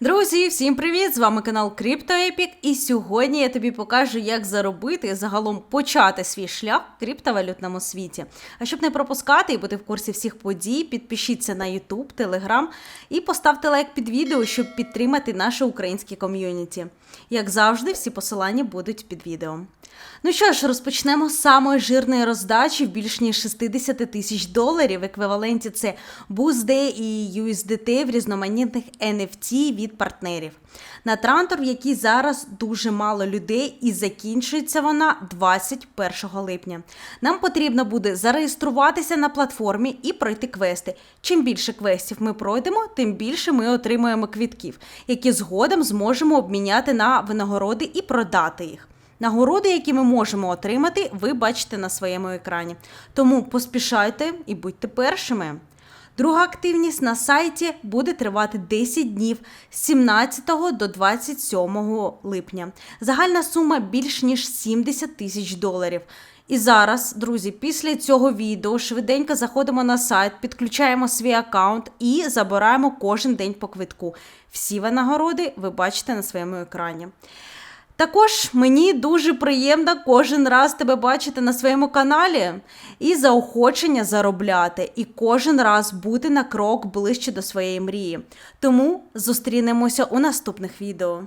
Друзі, всім привіт! З вами канал CryptoEpic і сьогодні я тобі покажу, як заробити загалом почати свій шлях в криптовалютному світі. А щоб не пропускати і бути в курсі всіх подій, підпишіться на YouTube, Telegram і поставте лайк під відео, щоб підтримати наше українське ком'юніті. Як завжди, всі посилання будуть під відео. Ну що ж, розпочнемо з самої жирної роздачі в більш ніж 60 тисяч доларів. В еквіваленті це BUSD і USDT в різноманітних NFT від партнерів. На трантор, в якій зараз дуже мало людей, і закінчується вона 21 липня. Нам потрібно буде зареєструватися на платформі і пройти квести. Чим більше квестів ми пройдемо, тим більше ми отримуємо квітків, які згодом зможемо обміняти на винагороди і продати їх. Нагороди, які ми можемо отримати, ви бачите на своєму екрані. Тому поспішайте і будьте першими. Друга активність на сайті буде тривати 10 днів з 17 до 27 липня. Загальна сума більш ніж 70 тисяч доларів. І зараз, друзі, після цього відео швиденько заходимо на сайт, підключаємо свій аккаунт і забираємо кожен день по квитку. Всі винагороди ви бачите на своєму екрані. Також мені дуже приємно кожен раз тебе бачити на своєму каналі і заохочення заробляти, і кожен раз бути на крок ближче до своєї мрії. Тому зустрінемося у наступних відео.